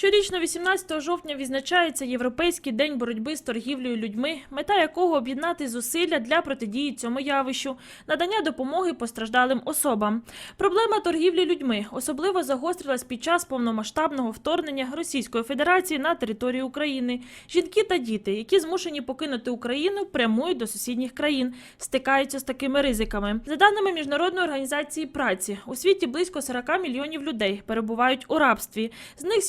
Щорічно 18 жовтня відзначається Європейський день боротьби з торгівлею людьми, мета якого об'єднати зусилля для протидії цьому явищу, надання допомоги постраждалим особам. Проблема торгівлі людьми особливо загострилась під час повномасштабного вторгнення Російської Федерації на територію України. Жінки та діти, які змушені покинути Україну, прямують до сусідніх країн, стикаються з такими ризиками. За даними міжнародної організації праці, у світі близько 40 мільйонів людей перебувають у рабстві. З них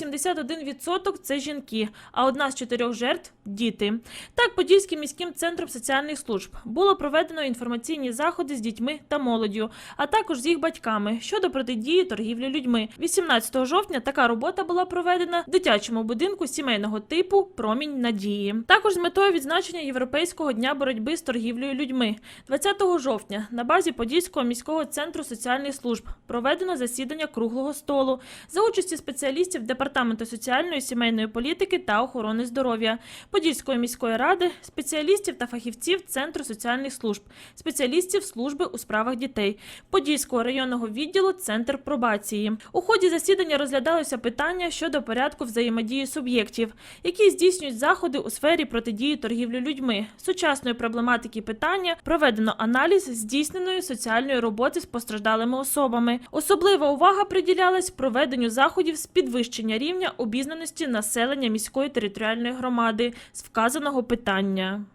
71% – це жінки, а одна з чотирьох жертв діти. Так, Подільським міським центром соціальних служб було проведено інформаційні заходи з дітьми та молоддю, а також з їх батьками щодо протидії торгівлі людьми. 18 жовтня така робота була проведена в дитячому будинку сімейного типу Промінь надії. Також з метою відзначення Європейського дня боротьби з торгівлею людьми. 20 жовтня на базі Подільського міського центру соціальних служб проведено засідання круглого столу за участі спеціалістів департаменту соціальної сімейної політики та охорони здоров'я, Подільської міської ради, спеціалістів та фахівців Центру соціальних служб, спеціалістів служби у справах дітей, Подільського районного відділу Центр пробації. У ході засідання розглядалося питання щодо порядку взаємодії суб'єктів, які здійснюють заходи у сфері протидії торгівлі людьми, сучасної проблематики питання проведено аналіз здійсненої соціальної роботи з постраждалими особами. Особлива увага приділялась проведенню заходів з підвищення рівня обізнаності населення міської територіальної громади з вказаного питання.